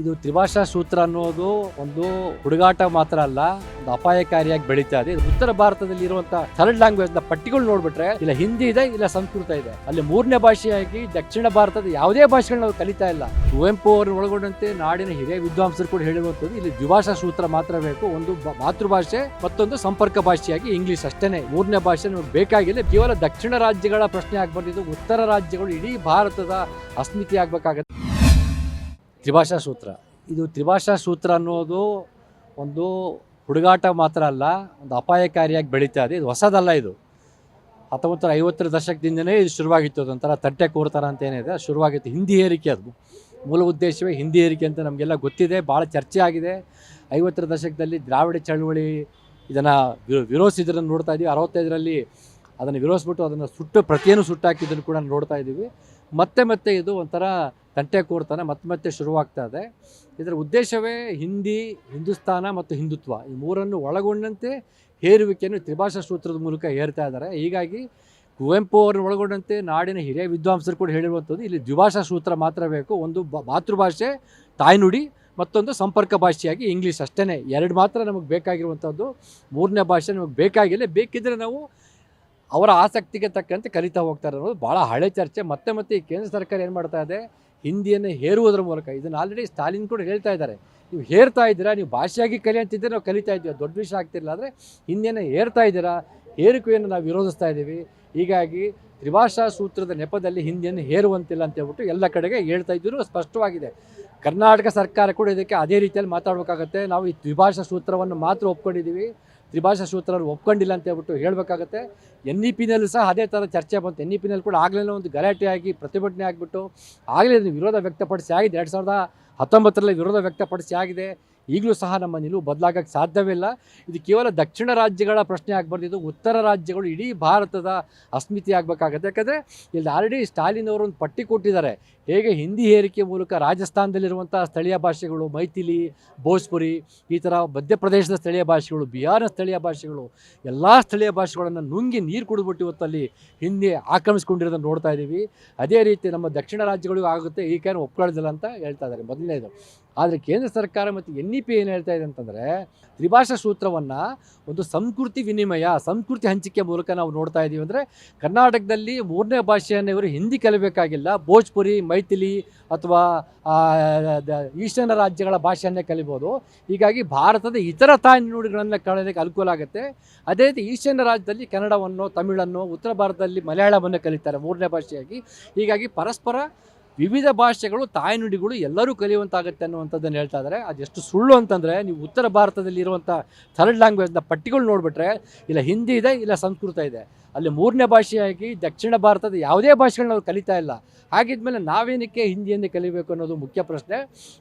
ಇದು ತ್ರಿಭಾಷಾ ಸೂತ್ರ ಅನ್ನೋದು ಒಂದು ಹುಡುಗಾಟ ಮಾತ್ರ ಅಲ್ಲ, ಒಂದು ಅಪಾಯಕಾರಿಯಾಗಿ ಬೆಳೀತಾ ಇದೆ. ಉತ್ತರ ಭಾರತದಲ್ಲಿ ಇರುವಂತಹ ಥರ್ಡ್ ಲ್ಯಾಂಗ್ವೇಜ್ನ ಪಟ್ಟಿಗಳು ನೋಡ್ಬಿಟ್ರೆ, ಇಲ್ಲ ಹಿಂದಿ ಇದೆ, ಇಲ್ಲ ಸಂಸ್ಕೃತ ಇದೆ. ಅಲ್ಲಿ ಮೂರನೇ ಭಾಷೆಯಾಗಿ ದಕ್ಷಿಣ ಭಾರತದ ಯಾವುದೇ ಭಾಷೆಗಳನ್ನ ನಾವು ಕಲಿತಾ ಇಲ್ಲ. ಕುವೆಂಪು ಅವರು ಒಳಗೊಂಡಂತೆ ನಾಡಿನ ಹಿರಿಯ ವಿದ್ವಾಂಸರು ಕೂಡ ಹೇಳಿರುವಂತದ್ದು ಇಲ್ಲಿ ದ್ವಿಭಾಷಾ ಸೂತ್ರ ಮಾತ್ರ ಬೇಕು. ಒಂದು ಮಾತೃಭಾಷೆ ಮತ್ತೊಂದು ಸಂಪರ್ಕ ಭಾಷೆಯಾಗಿ ಇಂಗ್ಲಿಷ್ ಅಷ್ಟೇನೆ. ಮೂರನೇ ಭಾಷೆ ನಮಗೆ ಬೇಕಾಗಿಲ್ಲ. ಕೇವಲ ದಕ್ಷಿಣ ರಾಜ್ಯಗಳ ಪ್ರಶ್ನೆ ಆಗ್ಬಾರ್ದು ಉತ್ತರ ರಾಜ್ಯಗಳು ಇಡೀ ಭಾರತದ ಅಸ್ಮಿತಿ ಆಗ್ಬೇಕಾಗತ್ತೆ ತ್ರಿಭಾಷಾ ಸೂತ್ರ. ಇದು ತ್ರಿಭಾಷಾ ಸೂತ್ರ ಅನ್ನೋದು ಒಂದು ಹುಡುಗಾಟ ಮಾತ್ರ ಅಲ್ಲ, ಒಂದು ಅಪಾಯಕಾರಿಯಾಗಿ ಬೆಳೀತಾ ಇದೆ. ಇದು ಹೊಸದಲ್ಲ ಇದು. ಹತ್ತೊಂಬತ್ತು ನೂರ ಐವತ್ತರ ದಶಕದಿಂದನೇ ಇದು ಶುರುವಾಗಿತ್ತು. ಅದೊಂಥರ ತಟ್ಟೆ ಕೂರ್ತಾರ ಅಂತ ಏನಿದೆ ಶುರುವಾಗಿತ್ತು. ಹಿಂದಿ ಏರಿಕೆ ಅದು. ಮೂಲ ಉದ್ದೇಶವೇ ಹಿಂದಿ ಏರಿಕೆ ಅಂತ ನಮಗೆಲ್ಲ ಗೊತ್ತಿದೆ. ಭಾಳ ಚರ್ಚೆ ಆಗಿದೆ. ಐವತ್ತರ ದಶಕದಲ್ಲಿ ದ್ರಾವಿಡ ಚಳವಳಿ ಇದನ್ನು ವಿರೋಧಿಸಿದ್ರನ್ನು ನೋಡ್ತಾ ಇದ್ದೀವಿ ಅರವತ್ತೈದರಲ್ಲಿ ಅದನ್ನು ವಿರೋಧಿಸ್ಬಿಟ್ಟು ಅದನ್ನು ಸುಟ್ಟು, ಪ್ರತಿಯನ್ನು ಸುಟ್ಟಾಕಿದ್ದನ್ನು ಕೂಡ ನೋಡ್ತಾ ಇದ್ದೀವಿ ಮತ್ತೆ ಮತ್ತೆ ಇದು ಒಂಥರ ತಂಟೆ ಕೂರ್ತಾನೆ ಮತ್ತೆ ಮತ್ತೆ ಶುರುವಾಗ್ತಾ ಇದೆ. ಇದರ ಉದ್ದೇಶವೇ ಹಿಂದಿ, ಹಿಂದೂಸ್ತಾನ ಮತ್ತು ಹಿಂದುತ್ವ. ಈ ಮೂರನ್ನು ಒಳಗೊಂಡಂತೆ ಹೇರುವಿಕೆಯನ್ನು ತ್ರಿಭಾಷಾ ಸೂತ್ರದ ಮೂಲಕ ಹೇರ್ತಾ ಇದ್ದಾರೆ. ಹೀಗಾಗಿ ಕುವೆಂಪು ಅವರನ್ನು ಒಳಗೊಂಡಂತೆ ನಾಡಿನ ಹಿರಿಯ ವಿದ್ವಾಂಸರು ಕೂಡ ಹೇಳಿರುವಂಥದ್ದು ಇಲ್ಲಿ ದ್ವಿಭಾಷಾ ಸೂತ್ರ ಮಾತ್ರ ಬೇಕು. ಒಂದು ಮಾತೃಭಾಷೆ, ತಾಯ್ನುಡಿ ಮತ್ತೊಂದು ಸಂಪರ್ಕ ಭಾಷೆಯಾಗಿ ಇಂಗ್ಲೀಷ್ ಅಷ್ಟೇ ಎರಡು ಮಾತ್ರ ನಮಗೆ ಬೇಕಾಗಿರುವಂಥದ್ದು. ಮೂರನೇ ಭಾಷೆ ನಮಗೆ ಬೇಕಾಗಿಲ್ಲ. ಬೇಕಿದ್ದರೆ ನಾವು ಅವರ ಆಸಕ್ತಿಗೆ ತಕ್ಕಂತೆ ಕಲಿತಾ ಹೋಗ್ತಾರೆ ಅನ್ನೋದು ಭಾಳ ಹಳೆ ಚರ್ಚೆ. ಮತ್ತೆ ಮತ್ತೆ ಈ ಕೇಂದ್ರ ಸರ್ಕಾರ ಏನು ಮಾಡ್ತಾ ಇದೆ? ಹಿಂದಿಯನ್ನು ಹೇರುವುದರ ಮೂಲಕ. ಇದನ್ನು ಆಲ್ರೆಡಿ ಸ್ಟಾಲಿನ್ ಕೂಡ ಹೇಳ್ತಾ ಇದ್ದಾರೆ. ನೀವು ಹೇರ್ತಾ ಇದ್ದೀರಾ, ನೀವು ಭಾಷೆಯಾಗಿ ಕಲಿ ಅಂತಿದ್ದರೆ ನಾವು ಕಲಿತಾ ಇದ್ದೀವಿ. ದೊಡ್ಡ ವಿಷಯ ಆಗ್ತಿರಲಿಲ್ಲ ಆದರೆ ಹಿಂದಿಯನ್ನು ಹೇರ್ತಾ ಇದ್ದೀರಾ, ಹೇರಿಕೆಯನ್ನು ನಾವು ವಿರೋಧಿಸ್ತಾ ಇದ್ದೀವಿ. ಹೀಗಾಗಿ ತ್ರಿಭಾಷಾ ಸೂತ್ರದ ನೆಪದಲ್ಲಿ ಹಿಂದಿಯನ್ನು ಹೇರುವಂತಿಲ್ಲ ಅಂತ ಹೇಳ್ಬಿಟ್ಟು ಎಲ್ಲ ಕಡೆಗೆ ಹೇಳ್ತಾ ಇದ್ದರು, ಸ್ಪಷ್ಟವಾಗಿದೆ. ಕರ್ನಾಟಕ ಸರ್ಕಾರ ಕೂಡ ಇದಕ್ಕೆ ಅದೇ ರೀತಿಯಲ್ಲಿ ಮಾತಾಡಬೇಕಾಗತ್ತೆ. ನಾವು ಈ ತ್ರಿಭಾಷಾ ಸೂತ್ರವನ್ನು ಮಾತ್ರ ಒಪ್ಕೊಂಡಿದ್ದೀವಿ. ತ್ರಿಭಾಷಾ ಸೂತ್ರವನ್ನು ಒಪ್ಕೊಂಡಿಲ್ಲ ಅಂತ ಹೇಳ್ಬಿಟ್ಟು ಹೇಳಬೇಕಾಗತ್ತೆ. ಎನ್ ಇ ಪಿನಲ್ಲೂ ಸಹ ಅದೇ ಥರ ಚರ್ಚೆ ಬಂತು. ಎನ್ ಇ ಪಿನಲ್ಲಿ ಕೂಡ ಆಗಲೇ ಒಂದು ಗಲಾಟೆ ಆಗಿ, ಪ್ರತಿಭಟನೆ ಆಗಿಬಿಟ್ಟು ಆಗಲೇ ವಿರೋಧ ವ್ಯಕ್ತಪಡಿಸಿ ಆಗಿದೆ. ಎರಡು ಸಾವಿರದ ಹತ್ತೊಂಬತ್ತರಲ್ಲಿ ವಿರೋಧ ವ್ಯಕ್ತಪಡಿಸಿ ಆಗಿದೆ. ಈಗಲೂ ಸಹ ನಮ್ಮ ನಿಲುವು ಬದಲಾಗಕ್ಕೆ ಸಾಧ್ಯವಿಲ್ಲ ಇದು ಕೇವಲ ದಕ್ಷಿಣ ರಾಜ್ಯಗಳ ಪ್ರಶ್ನೆ ಆಗಬಾರ್ದು ಉತ್ತರ ರಾಜ್ಯಗಳು ಇಡೀ ಭಾರತದ ಅಸ್ಮಿತಿ ಆಗಬೇಕಾಗತ್ತೆ. ಯಾಕಂದರೆ ಇಲ್ಲಿ ಆಲ್ರೆಡಿ ಸ್ಟಾಲಿನ್ ಅವರು ಒಂದು ಪಟ್ಟಿ ಕೊಟ್ಟಿದ್ದಾರೆ. ಹೇಗೆ ಹಿಂದಿ ಹೇರಿಕೆ ಮೂಲಕ ರಾಜಸ್ಥಾನದಲ್ಲಿರುವಂಥ ಸ್ಥಳೀಯ ಭಾಷೆಗಳು ಮೈಥಿಲಿ, ಭೋಜ್ಪುರಿ, ಈ ಥರ ಮಧ್ಯಪ್ರದೇಶದ ಸ್ಥಳೀಯ ಭಾಷೆಗಳು, ಬಿಹಾರದ ಸ್ಥಳೀಯ ಭಾಷೆಗಳು, ಎಲ್ಲ ಸ್ಥಳೀಯ ಭಾಷೆಗಳನ್ನು ನುಂಗಿ ನೀರು ಕುಡಿದ್ಬಿಟ್ಟು ಇವತ್ತಲ್ಲಿ ಹಿಂದಿ ಆಕ್ರಮಿಸ್ಕೊಂಡಿರೋದನ್ನು ನೋಡ್ತಾ ಇದ್ದೀವಿ ಅದೇ ರೀತಿ ನಮ್ಮ ದಕ್ಷಿಣ ರಾಜ್ಯಗಳಿಗೂ ಆಗುತ್ತೆ, ಈ ಒಪ್ಕೊಳ್ಳೋದಿಲ್ಲ ಅಂತ ಹೇಳ್ತಾ ಇದ್ದಾರೆ. ಮೊದಲನೇದು. ಆದರೆ ಕೇಂದ್ರ ಸರ್ಕಾರ ಮತ್ತು ಎನ್ ಇ ಪಿ ಏನು ಹೇಳ್ತಾ ಇದೆ ಅಂತಂದರೆ ತ್ರಿಭಾಷಾ ಸೂತ್ರವನ್ನು ಒಂದು ಸಂಸ್ಕೃತಿ ವಿನಿಮಯ, ಸಂಸ್ಕೃತಿ ಹಂಚಿಕೆ ಮೂಲಕ ನಾವು ನೋಡ್ತಾ ಇದ್ದೀವಿ ಅಂದರೆ ಕರ್ನಾಟಕದಲ್ಲಿ ಮೂರನೇ ಭಾಷೆಯನ್ನು ಇವರು ಹಿಂದಿ ಕಲಿಬೇಕಾಗಿಲ್ಲ, ಭೋಜ್ಪುರಿ, ಮೈಥಿಲಿ ಅಥವಾ ಈಶಾನ್ಯ ರಾಜ್ಯಗಳ ಭಾಷೆಯನ್ನೇ ಕಲಿಬೋದು. ಹೀಗಾಗಿ ಭಾರತದ ಇತರ ತಾಯ್ನುಡಿಗಳನ್ನು ಕಲಿಯೋದಕ್ಕೆ ಅನುಕೂಲ ಆಗುತ್ತೆ. ಅದೇ ರೀತಿ ಈಶಾನ್ಯ ರಾಜ್ಯದಲ್ಲಿ ಕನ್ನಡವನ್ನು, ತಮಿಳನ್ನು, ಉತ್ತರ ಭಾರತದಲ್ಲಿ ಮಲಯಾಳವನ್ನು ಕಲಿತಾರೆ ಮೂರನೇ ಭಾಷೆಯಾಗಿ. ಹೀಗಾಗಿ ಪರಸ್ಪರ ವಿವಿಧ ಭಾಷೆಗಳು, ತಾಯ್ನುಡಿಗಳು ಎಲ್ಲರೂ ಕಲಿಯುವಂತಾಗುತ್ತೆ ಅನ್ನುವಂಥದ್ದನ್ನು ಹೇಳ್ತಾ ಇದ್ದಾರೆ. ಅದೆಷ್ಟು ಸುಳ್ಳು ಅಂತಂದರೆ, ನೀವು ಉತ್ತರ ಭಾರತದಲ್ಲಿ ಇರುವಂಥ ಥರ್ಡ್ ಲ್ಯಾಂಗ್ವೇಜ್ನ ಪಟ್ಟಿಗಳು ನೋಡಿಬಿಟ್ರೆ, ಇಲ್ಲ ಹಿಂದಿ ಇದೆ, ಇಲ್ಲ ಸಂಸ್ಕೃತ ಇದೆ. ಅಲ್ಲಿ ಮೂರನೇ ಭಾಷೆಯಾಗಿ ದಕ್ಷಿಣ ಭಾರತದ ಯಾವುದೇ ಭಾಷೆಗಳನ್ನ ನಾವು ಕಲಿತಾ ಇಲ್ಲ. ಹಾಗಿದ್ಮೇಲೆ ನಾವೇನಕ್ಕೆ ಹಿಂದಿಯನ್ನು ಕಲಿಬೇಕು ಅನ್ನೋದು ಮುಖ್ಯ ಪ್ರಶ್ನೆ.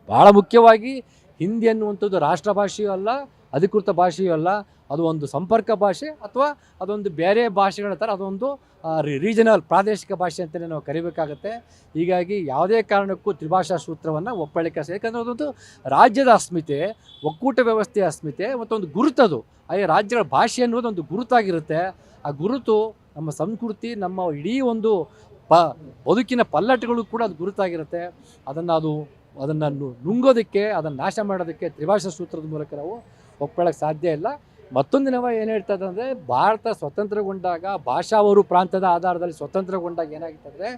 ಭಾಳ ಮುಖ್ಯವಾಗಿ, ಹಿಂದಿ ಅನ್ನುವಂಥದ್ದು ರಾಷ್ಟ್ರ ಭಾಷೆಯೂ ಅಲ್ಲ ಅಧಿಕೃತ ಭಾಷೆಯೂ ಅಲ್ಲ, ಅದು ಒಂದು ಸಂಪರ್ಕ ಭಾಷೆ ಅಥವಾ ಅದೊಂದು ಬೇರೆ ಭಾಷೆಗಳ ಥರ, ಅದೊಂದು ರೀಜನಲ್ ಪ್ರಾದೇಶಿಕ ಭಾಷೆ ಅಂತಲೇ ನಾವು ಕರಿಬೇಕಾಗತ್ತೆ. ಹೀಗಾಗಿ ಯಾವುದೇ ಕಾರಣಕ್ಕೂ ತ್ರಿಭಾಷಾ ಸೂತ್ರವನ್ನು ಒಪ್ಪಳಿಕೆ ಯಾಕಂದರೆ ಅದೊಂದು ರಾಜ್ಯದ ಅಸ್ಮಿತೆ, ಒಕ್ಕೂಟ ವ್ಯವಸ್ಥೆಯ ಅಸ್ಮಿತೆ, ಮತ್ತೊಂದು ಗುರುತದು. ಆಯಾ ರಾಜ್ಯಗಳ ಭಾಷೆ ಅನ್ನೋದು ಒಂದು ಗುರುತಾಗಿರುತ್ತೆ. ಆ ಗುರುತು ನಮ್ಮ ಸಂಸ್ಕೃತಿ, ನಮ್ಮ ಇಡೀ ಒಂದು ಪ, ಬದುಕಿನ ಪಲ್ಲಟಗಳು ಕೂಡ ಅದು ಗುರುತಾಗಿರುತ್ತೆ. ಅದನ್ನು ಅದು, ಅದನ್ನು ನುಂಗೋದಕ್ಕೆ, ಅದನ್ನು ನಾಶ ಮಾಡೋದಕ್ಕೆ ತ್ರಿಭಾಷಾ ಸೂತ್ರದ ಮೂಲಕ ನಾವು ಒಪ್ಕೊಳ್ಳೋಕ್ಕೆ ಸಾಧ್ಯ ಇಲ್ಲ. ಮತ್ತೊಂದು ದಿನವ ಏನು ಹೇಳ್ತಾ ಅಂದರೆ, ಭಾರತ ಸ್ವತಂತ್ರಗೊಂಡಾಗ, ಭಾಷಾವರು ಪ್ರಾಂತದ ಆಧಾರದಲ್ಲಿ ಸ್ವತಂತ್ರಗೊಂಡಾಗ ಏನಾಗಿತ್ತಂದರೆ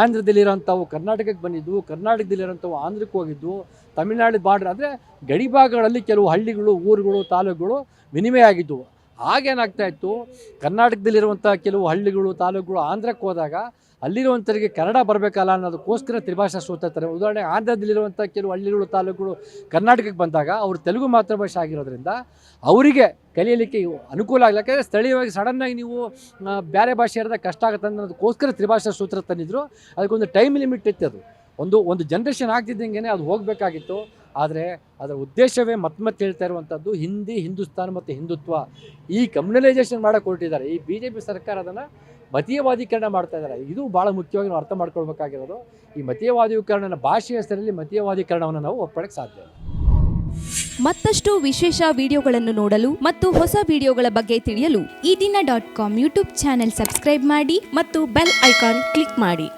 ಆಂಧ್ರದಲ್ಲಿರೋಂಥವು ಕರ್ನಾಟಕಕ್ಕೆ ಬಂದಿದ್ದು ಕರ್ನಾಟಕದಲ್ಲಿರೋಂಥವು ಆಂಧ್ರಕ್ಕೆ ಹೋಗಿದ್ದು, ತಮಿಳ್ನಾಡು ಬಾರ್ಡರ್ ಅಂದರೆ ಗಡಿಭಾಗಗಳಲ್ಲಿ ಕೆಲವು ಹಳ್ಳಿಗಳು, ಊರುಗಳು, ತಾಲೂಕುಗಳು ವಿನಿಮಯ ಆಗಿದ್ದವು. ಆಗೇನಾಗ್ತಾ ಇತ್ತು? ಕರ್ನಾಟಕದಲ್ಲಿರುವಂಥ ಕೆಲವು ಹಳ್ಳಿಗಳು, ತಾಲೂಕುಗಳು ಆಂಧ್ರಕ್ಕೆ ಹೋದಾಗ ಅಲ್ಲಿರುವಂಥವರಿಗೆ ಕನ್ನಡ ಬರಬೇಕಲ್ಲ ಅನ್ನೋದಕ್ಕೋಸ್ಕರ ತ್ರಿಭಾಷಾ ಸೂತ್ರ ಉದಾಹರಣೆಗೆ ಉದಾಹರಣೆ ಆಂಧ್ರದಲ್ಲಿರುವಂಥ ಕೆಲವು ಹಳ್ಳಿಗಳು, ತಾಲೂಕುಗಳು ಕರ್ನಾಟಕಕ್ಕೆ ಬಂದಾಗ ಅವರು ತೆಲುಗು ಮಾತೃಭಾಷೆ ಆಗಿರೋದ್ರಿಂದ ಅವರಿಗೆ ಕಲಿಯಲಿಕ್ಕೆ ಅನುಕೂಲ ಆಗಲಿ ಯಾಕಂದರೆ ಸ್ಥಳೀಯವಾಗಿ ಸಡನ್ನಾಗಿ ನೀವು ಬೇರೆ ಭಾಷೆ ಇರೋದಾಗ ಕಷ್ಟ ಆಗುತ್ತೆ ಅನ್ನೋದಕ್ಕೋಸ್ಕರ ತ್ರಿಭಾಷಾ ಸೂತ್ರ ತಂದಿದ್ರು. ಅದಕ್ಕೊಂದು ಟೈಮ್ ಲಿಮಿಟ್ ಇತ್ತು ಅದು. ಒಂದು ಒಂದು ಜನ್ರೇಷನ್ ಆಗ್ತಿದ್ದಂಗೆ ಅದು ಹೋಗಬೇಕಾಗಿತ್ತು. ಆದರೆ ಅದರ ಉದ್ದೇಶವೇ ಮತ್ತೆ ಮತ್ತೆ ಹೇಳ್ತಾ ಇರುವಂಥದ್ದು ಹಿಂದಿ, ಹಿಂದೂಸ್ತಾನ್ ಮತ್ತು ಹಿಂದುತ್ವ. ಈ ಕಮ್ಯುನಲೈಸೇಷನ್ ಮಾಡಕ್ಕೆ ಹೊರಟಿದ್ದಾರೆ. ಈ ಬಿ ಜೆ ಪಿ ಸರ್ಕಾರ ಅದನ್ನು ಮತೀಯವಾದೀಕರಣ ಮಾಡ್ತಾ ಇದ್ದಾರೆ. ಇದು ಭಾಳ ಮುಖ್ಯವಾಗಿ ನಾವು ಅರ್ಥ ಮಾಡ್ಕೊಳ್ಬೇಕಾಗಿರೋದು. ಈ ಮತೀಯವಾದೀಕರಣ ಭಾಷೆಯ ಹೆಸರಲ್ಲಿ ಮತೀಯವಾದೀಕರಣವನ್ನು ನಾವು ಒಪ್ಪಡಕ್ಕೆ ಸಾಧ್ಯ ಮತ್ತಷ್ಟು ವಿಶೇಷ ವಿಡಿಯೋಗಳನ್ನು ನೋಡಲು ಮತ್ತು ಹೊಸ ವಿಡಿಯೋಗಳ ಬಗ್ಗೆ ತಿಳಿಯಲು Ee Dina dot com YouTube channel subscribe ಮಾಡಿ ಮತ್ತು ಬೆಲ್ ಐಕಾನ್ ಕ್ಲಿಕ್ ಮಾಡಿ.